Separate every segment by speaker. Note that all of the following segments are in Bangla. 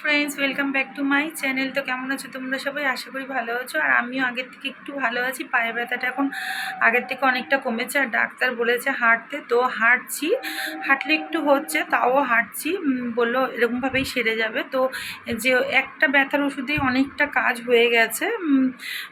Speaker 1: Friends welcome back to my channel তো কেমন আছো তোমরা সবাই? আশা করি ভালো আছো। আর আমিও আগের থেকে একটু ভালো আছি। পায়ে ব্যথাটা এখন আগের থেকে অনেকটা কমেছে। আর ডাক্তার বলেছে হাঁটতে। তো হাঁটছি। হাঁটলে একটু হচ্ছে, তাও হাঁটছি। বলল এরকমভাবেই সেরে যাবে। তো যে একটা ব্যথার ওষুধেই অনেকটা কাজ হয়ে গেছে।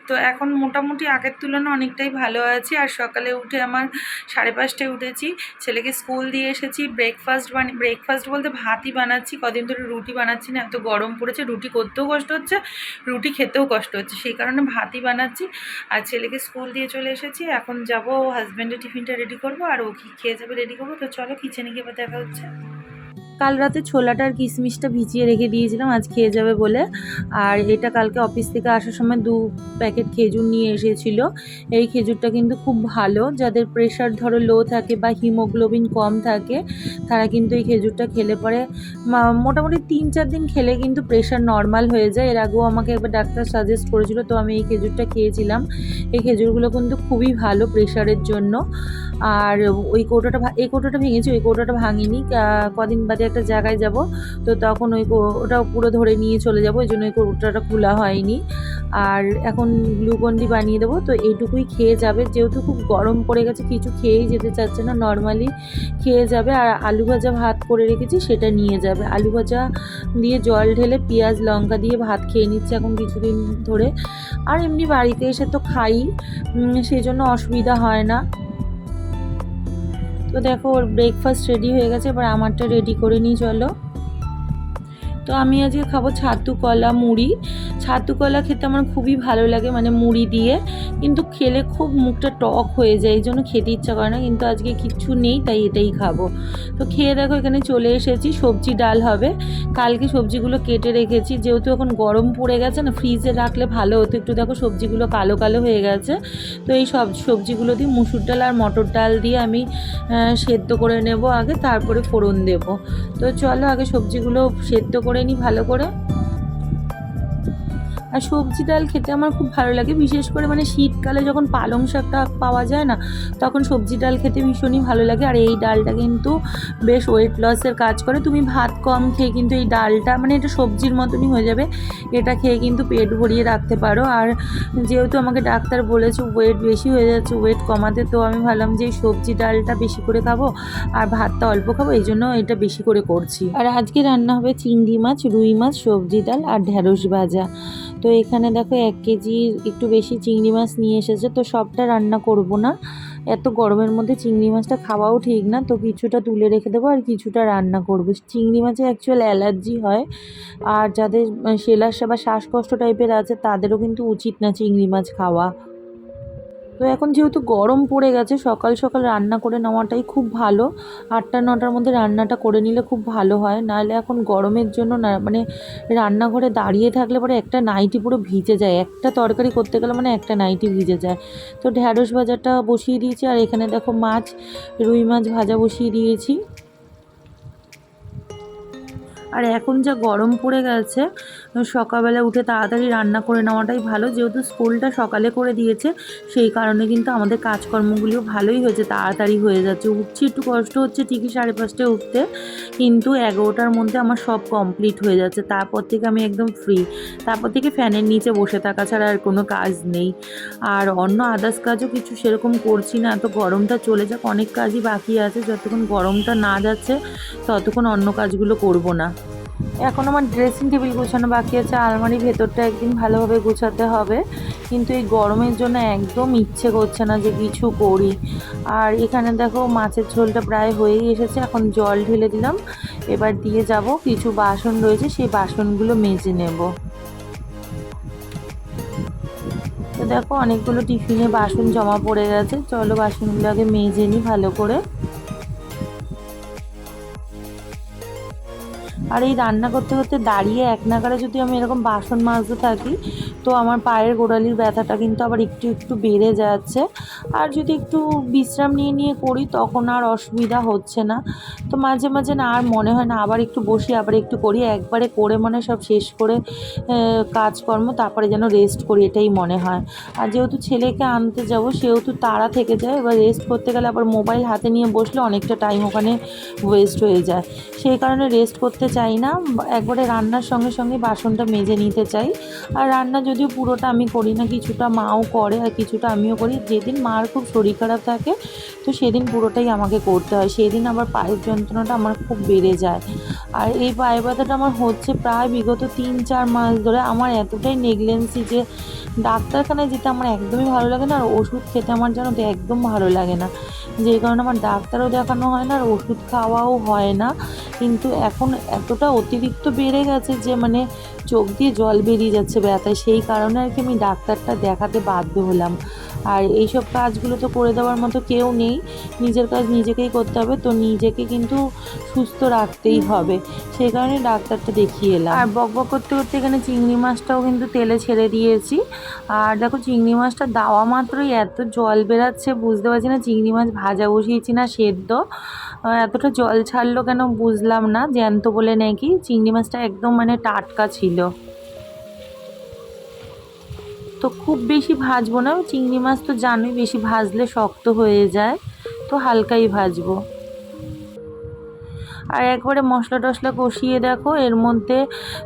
Speaker 1: তো এখন মোটামুটি আগের তুলনায় অনেকটাই ভালো আছি। আর সকালে উঠে আমার সাড়ে পাঁচটায় উঠেছি। ছেলেকে স্কুল দিয়ে এসেছি। ব্রেকফাস্ট বানি ব্রেকফাস্ট বলতে ভাতই বানাচ্ছি। কদিন ধরে রুটি বানাচ্ছি না। এত গরম পড়েছে, রুটি করতেও কষ্ট হচ্ছে, রুটি খেতেও কষ্ট হচ্ছে। সেই কারণে ভাতই বানাচ্ছি। আর ছেলেকে স্কুল দিয়ে চলে এসেছি, এখন যাব হাজব্যান্ডের টিফিনটা রেডি করব, আর ও কি খেয়ে যাবে রেডি করব, তো চলো কিচেনে গিয়ে দেখা হচ্ছে। কাল রাতে ছোলাটা আর কিশমিশটা ভিজিয়ে রেখে দিয়েছিলাম, আজ খেয়ে যাবে বলে। আর এটা কালকে অফিস থেকে আসার সময় দু প্যাকেট খেজুর নিয়ে এসেছিল। এই খেজুরটা কিন্তু খুব ভালো, যাদের প্রেশার ধরো লো থাকে বা হিমোগ্লোবিন কম থাকে, তারা কিন্তু এই খেজুরটা খেলে পরে মোটামুটি তিন চার দিন খেলে কিন্তু প্রেশার নর্মাল হয়ে যায়। এর আগেও আমাকে একবার ডাক্তার সাজেস্ট করেছিল, তো আমি এই খেজুরটা খেয়েছিলাম। এই খেজুরগুলো কিন্তু খুবই ভালো প্রেশারের জন্য। আর ওই কৌটোটা এই কৌটোটা ভেঙেছি, ওই কৌটোটা ভাঙিনি। কদিন বাদে একটা জায়গায় যাব। তো তখন ওই ওটা পুরো ধরে নিয়ে চলে যাব, ওই জন্য ওই কৌটোটা খোলা হয়নি। আর এখন গ্লুকন্ডি বানিয়ে দেবো, তো এইটুকুই খেয়ে যাবে। যেহেতু খুব গরম পড়ে গেছে, কিছু খেয়েই যেতে চাচ্ছে না। নর্মালি খেয়ে যাবে। আর আলু ভাজা ভাত করে রেখেছি, সেটা নিয়ে যাবে। আলু ভাজা দিয়ে জল ঢেলে পেঁয়াজ, লঙ্কা দিয়ে ভাত খেয়ে নিচ্ছে এখন কিছুদিন ধরে। আর এমনি বাড়িতে এসে তো খাই সেই জন্য অসুবিধা হয় না। তো দেখো ওর ব্রেকফাস্ট রেডি হয়ে গেছে এবার আমারটা রেডি করে নিই চলো। তো আমি আজকে খাব ছাতু কলা মুড়ি। ছাতু কলা খেতে আমার খুবই ভালো লাগে মানে মুড়ি দিয়ে। কিন্তু খেলে খুব মুখটা টক হয়ে যায়, এই জন্য খেতে ইচ্ছা করে না, কিন্তু আজকে কিচ্ছু নেই, তাই এটাই খাব। তো খেয়ে দেখো, এখানে চলে এসেছি, সবজি ডাল হবে। কালকে সবজিগুলো কেটে রেখেছি, যেহেতু এখন গরম পড়ে গেছে না, ফ্রিজে রাখলে ভালো হতো। একটু দেখো, সবজিগুলো কালো কালো হয়ে গেছে। তো এই সব সবজিগুলো দিয়ে মুসুর ডাল আর মটর ডাল দিয়ে আমি সেদ্ধ করে নেব আগে, তারপরে ফোড়ন দেব। তো চলো আগে সবজিগুলো সেদ্ধ করে নিই ভালো করে। আর সবজি ডাল খেতে আমার খুব ভালো লাগে, বিশেষ করে মানে শীতকালে যখন পালং শাকটা পাওয়া যায় না, তখন সবজি ডাল খেতে ভীষণই ভালো লাগে। আর এই ডালটা কিন্তু বেশ ওয়েট লসের কাজ করে। তুমি ভাত কম খেয়ে কিন্তু এই ডালটা মানে এটা সবজির মতনই হয়ে যাবে। এটা খেয়ে কিন্তু পেট ভরিয়ে রাখতে পারো। আর যেহেতু আমাকে ডাক্তার বলেছে ওয়েট বেশি হয়ে যাচ্ছে ওয়েট কমাতে, তো আমি ভাবলাম যে সবজি ডালটা বেশি করে খাব আর ভাতটা অল্প খাব, এই জন্য এটা বেশি করে করছি। আর আজকে রান্না হবে চিংড়ি মাছ, রুই মাছ, সবজি ডাল আর ঢ্যাঁড়স ভাজা। তো এখানে দেখো এক কেজি একটু বেশি চিংড়ি মাছ নিয়ে এসেছে। তো সবটা রান্না করব না। এত গরমের মধ্যে চিংড়ি মাছটা খাওয়াও ঠিক না। তো কিছুটা তুলে রেখে দেবো আর কিছুটা রান্না করব। চিংড়ি মাছে অ্যাকচুয়াল অ্যালার্জি হয়। আর যাদের সেলাসা বা শ্বাসকষ্ট টাইপের আছে, তাদেরও কিন্তু উচিত না চিংড়ি মাছ খাওয়া। তো এখন যেহেতু গরম পড়ে গেছে, সকাল সকাল রান্না করে নেওয়াটাই খুব ভালো। আটটা, নটার মধ্যে রান্নাটা করে নিলে খুব ভালো হয়। নাহলে এখন গরমের জন্য না মানে রান্নাঘরে দাঁড়িয়ে থাকলে পরে একটা নাইটি পুরো ভিজে যায়। একটা তরকারি করতে গেলে মানে একটা নাইটি ভিজে যায়। তো ঢ্যাঁড়স ভাজাটা বসিয়ে দিয়েছি, আর এখানে দেখো মাছ, রুই মাছ ভাজা বসিয়ে দিয়েছি। আর এখন যা গরম পড়ে গেছে সকালবেলা উঠে তাড়াতাড়ি রান্না করে নেওয়াটাই ভালো। যেহেতু স্কুলটা সকালে করে দিয়েছে, সেই কারণে কিন্তু আমাদের কাজকর্মগুলিও ভালোই হয়েছে, তাড়াতাড়ি হয়ে যাচ্ছে। উঠছি, একটু কষ্ট হচ্ছে, ঠিকই সাড়ে পাঁচটায় উঠতে, কিন্তু এগারোটার মধ্যে আমার সব কমপ্লিট হয়ে যাচ্ছে। তারপর থেকে আমি একদম ফ্রি তারপর থেকে ফ্যানের নিচে বসে থাকা ছাড়া আর কোনো কাজ নেই। আর অন্য আদার্স কাজও কিছু সেরকম করছি না। এত গরমটা চলে যাক, অনেক কাজই বাকি আছে। যতক্ষণ গরমটা না যাচ্ছে, ততক্ষণ অন্য কাজগুলো করব না। এখন আমার ড্রেসিং টেবিল গোছানো বাকি আছে আলমারির ভেতরটা একদিন ভালোভাবে গোছাতে হবে। কিন্তু এই গরমের জন্য একদম ইচ্ছে করছে না যে কিছু করি। আর এখানে দেখো মাছের ঝোলটা প্রায় হয়েই এসেছে, এখন জল ঢেলে দিলাম। এবার দিয়ে যাব, কিছু বাসন রয়েছে, সেই বাসনগুলো মেজে নেব। তো দেখো অনেকগুলো টিফিনে বাসন জমা পড়ে গেছে, চলো বাসনগুলো আগে মেজে নিই ভালো করে। আর এই রান্না করতে করতে দাঁড়িয়ে এক নাগারে যদি আমি এরকম বাসন মাজতে থাকি, তো আমার পায়ের গোড়ালির ব্যথাটা কিন্তু আবার একটু একটু বেড়ে যাচ্ছে। আর যদি একটু বিশ্রাম নিয়ে নিয়ে করি, তখন আর অসুবিধা হচ্ছে না। তো মাঝে মাঝে না, আর মনে হয় না, আবার একটু বসি, আবার একটু করি। একবারে করে মানে সব শেষ করে কাজকর্ম, তারপরে যেন রেস্ট করি, এটাই মনে হয়। আর যেহেতু ছেলেকে আনতে যাব, সেহেতু তাড়া থেকে যায়, এবার রেস্ট করতে গেলে আবার মোবাইল হাতে নিয়ে বসলে অনেকটা টাইম ওখানে ওয়েস্ট হয়ে যায়। সেই কারণে রেস্ট করতে চাই
Speaker 2: চাই না, একবারে রান্নার সঙ্গে সঙ্গে বাসনটা মেজে নিতে চাই। আর রান্না যদিও পুরোটা আমি করি না, কিছুটা মাও করে আর কিছুটা আমিও করি। যেদিন মার খুব শরীর খারাপ থাকে, তো সেদিন পুরোটাই আমাকে করতে হয়। সেদিন আবার পায়ের যন্ত্রণাটা আমার খুব বেড়ে যায়। আর এই পায়ে ব্যথাটা আমার হচ্ছে প্রায় বিগত তিন চার মাস ধরে। আমার এতটাই নেগলেন্সি যে ডাক্তারখানায় যেতে আমার একদমই ভালো লাগে না, আর ওষুধ খেতে আমার যেন তো একদম ভালো লাগে না। যে কারণে আমার ডাক্তারও দেখানো হয় না, আর ওষুধ খাওয়াও হয় না। কিন্তু এখন এতটা অতিরিক্ত বেড়ে গেছে যে মানে চোখ দিয়ে জল বেরিয়ে যাচ্ছে ব্যথায়। সেই কারণে আর কি আমি ডাক্তারটা দেখাতে বাধ্য হলাম। আর এইসব কাজগুলো তো করে দেওয়ার মতো কেউ নেই। নিজের কাজ নিজেকেই করতে হবে, তো নিজেকে কিন্তু সুস্থ রাখতেই হবে। সেই কারণে ডাক্তারটা দেখিয়ে এলাম। আর বক বক করতে করতে এখানে চিংড়ি মাছটাও কিন্তু তেলে ছেড়ে দিয়েছি। আর দেখো চিংড়ি মাছটা দেওয়া মাত্রই এত জল বেরাচ্ছে, বুঝতে পারছি না চিংড়ি মাছ ভাজা বসিয়েছি না সেদ্ধ। এতটা জল ছাড়লো কেন বুঝলাম না, জ্যান্ত বলে নাকি। চিংড়ি মাছটা একদম মানে টাটকা ছিল। তো খুব বেশি ভাজবো না, চিংড়ি মাছ তো জানোই বেশি ভাজলে শক্ত হয়ে যায়, তো হালকাই ভাজবো। আর একবারে মশলা টশলা কষিয়ে দেখো, এর মধ্যে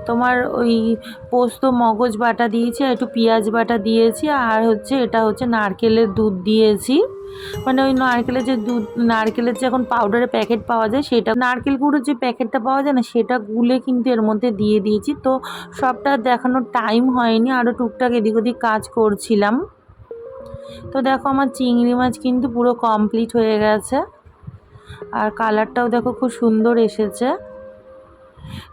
Speaker 2: তোমার ওই পোস্ত মগজ বাটা দিয়েছি, আর একটু পেঁয়াজ বাটা দিয়েছি, আর হচ্ছে এটা হচ্ছে নারকেলের দুধ দিয়েছি। মানে ওই নারকেলের যে দুধ, নারকেলের যে এখন পাউডারের প্যাকেট পাওয়া যায়, সেটা নারকেল গুঁড়োর যে প্যাকেটটা পাওয়া যায় না, সেটা গুলে কিন্তু এর মধ্যে দিয়ে দিয়েছি। তো সবটা দেখানোর টাইম হয়নি আরও টুকটাক এদিক ওদিক কাজ করছিলাম। তো দেখো আমার চিংড়ি মাছ কিন্তু পুরো কমপ্লিট হয়ে গেছে। আর কালারটাও দেখো খুব সুন্দর এসেছে।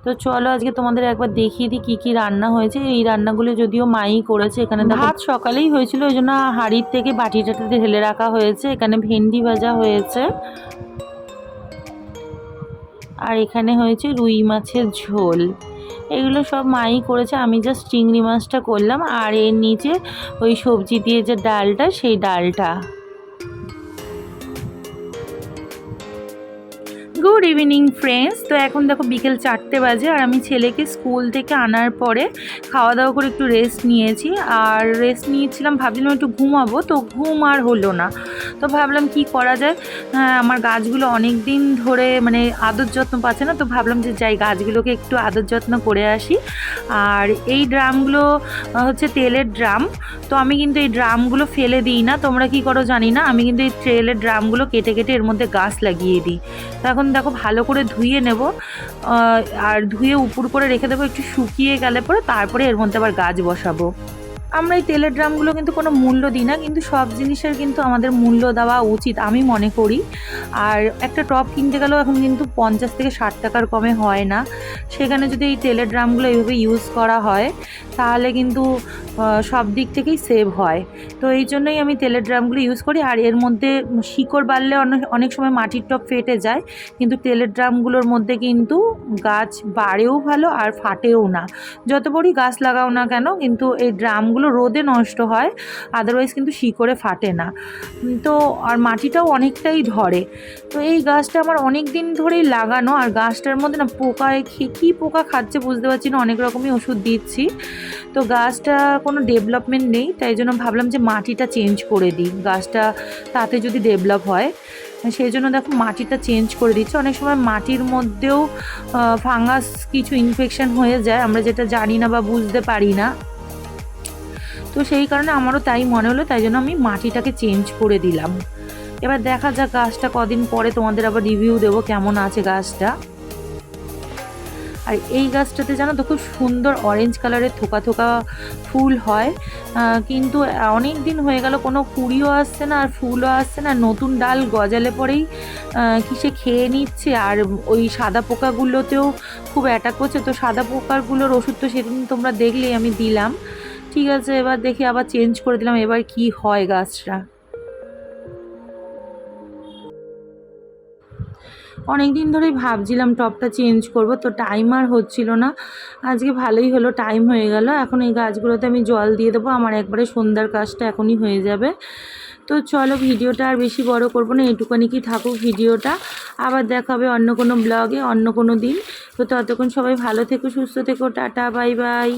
Speaker 2: তো চলো আজকে তোমাদের একবার দেখিয়ে দিই কী কী রান্না হয়েছে। এই রান্নাগুলো যদিও মাই করেছে, এখানে ভাত সকালেই হয়েছিল, ওই জন্য হাঁড়ির থেকে বাটিটাতে ঢেলে রাখা হয়েছে। এখানে ভেন্ডি ভাজা হয়েছে। আর এখানে হয়েছে রুই মাছের ঝোল। এগুলো সব মাই করেছে, আমি জাস্ট চিংড়ি মাছটা করলাম। আর এর নিচে ওই সবজি দিয়ে যে ডালটা, সেই ডালটা। গুড ইভিনিং ফ্রেন্ডস তো এখন দেখো বিকেল চারটে বাজে আর আমি ছেলেকে স্কুল থেকে আনার পরে খাওয়া দাওয়া করে একটু রেস্ট নিয়েছি। আর রেস্ট নিয়েছিলাম ভাবছিলাম একটু ঘুমাবো। তো ঘুম আর হলো না। তো ভাবলাম কি করা যায়? হ্যাঁ, আমার গাছগুলো অনেক দিন ধরে মানে আদর যত্ন পাচ্ছে না। তো ভাবলাম যে যাই গাছগুলোকে একটু আদর যত্ন করে আসি। আর এই ড্রামগুলো হচ্ছে তেলের ড্রাম। তো আমি কিন্তু এই ড্রামগুলো ফেলে দিই না। তোমরা কি করো জানি না। আমি কিন্তু এই তেলের ড্রামগুলো কেটে কেটে এর মধ্যে গাছ লাগিয়ে দিই। তো এখন দেখো, ভালো করে ধুয়ে নেব। আর ধুয়ে উপর করে রেখে দেবো, একটু শুকিয়ে গেলে পরে তারপরে এর মধ্যে আবার গাছ বসাবো। আমরা এই তেলের ড্রামগুলো কিন্তু কোনো মূল্য দিই না, কিন্তু সব জিনিসের কিন্তু আমাদের মূল্য দেওয়া উচিত, আমি মনে করি। আর একটা টপ কিনতে গেলেও এখন কিন্তু পঞ্চাশ থেকে ষাট টাকার কমে হয় না। সেখানে যদি এই তেলের ড্রামগুলো এইভাবে ইউজ করা হয়, তাহলে কিন্তু সব দিক থেকেই সেভ হয়। তো এই জন্যই আমি তেলের ড্রামগুলো ইউজ করি। আর এর মধ্যে শিকড় বাড়লে অনেক সময় মাটির টপ ফেটে যায়। কিন্তু তেলের ড্রামগুলোর মধ্যে কিন্তু গাছ বাড়েও ভালো আর ফাটেও না। যত বড়ই গাছ লাগাও না কেন, কিন্তু এই ড্রামগুলো রোদে নষ্ট হয় আদারওয়াইজ কিন্তু শিকড়ে ফাটে না। তো আর মাটিটাও অনেকটাই ধরে। তো এই গাছটা আমার অনেক দিন ধরেই লাগানো। আর গাছটার মধ্যে না পোকায় কী পোকা খাচ্ছে বুঝতে পারছি না। অনেক রকমই ওষুধ দিচ্ছি। তো গাছটা কোনো ডেভেলপমেন্ট নেই, তাই জন্য ভাবলাম যে মাটিটা চেঞ্জ করে দিই। গাছটা তাতে যদি ডেভেলপ হয়, সেই জন্য দেখো মাটিটা চেঞ্জ করে দিচ্ছে। অনেক সময় মাটির মধ্যেও ফাঙ্গাস কিছু ইনফেকশন হয়ে যায়, আমরা যেটা জানি না বা বুঝতে পারি না। তো সেই কারণে আমারও তাই মনে হলো, তাই জন্য আমি মাটিটাকে চেঞ্জ করে দিলাম। এবার দেখা যাক গাছটা কদিন পরে তোমাদের আবার রিভিউ দেবো কেমন আছে গাছটা। আর এই গাছটাতে জানো তো খুব সুন্দর অরেঞ্জ কালারের থোকা থোকা ফুল হয়। কিন্তু অনেক দিন হয়ে গেল, কোনো কুড়িও আসছে না আর ফুলও আসছে না। নতুন ডাল গজালে পরেই কিসে খেয়ে নিচ্ছে? আর ওই সাদা পোকাগুলোতেও খুব অ্যাটাক করছে। তো সাদা পোকাগুলোর ওষুধ তো সেদিন তোমরা দেখলেই আমি দিলাম। ঠিক আছে, এবার দেখি আবার চেঞ্জ করে দিলাম। এবার কি হয় গাছটা? অনেক দিন ধরেই ভাবছিলাম টপটা চেঞ্জ করব, তো টাইম আর হচ্ছিল না। আজকে ভালোই হলো টাইম হয়ে গেল। এখন এই গাছগুলোতে আমি জল দিয়ে দেবো। আমার একবারে সন্ধ্যার কাজটা এখনই হয়ে যাবে। তো চলো ভিডিওটা আর বেশি বড় করব না, এইটুকানি কি থাকুক ভিডিওটা। আবার দেখা হবে অন্য কোনো ব্লগে অন্য কোনো দিন। তো ততক্ষণ সবাই ভালো থেকো, সুস্থ থেকো, টাটা বাই বাই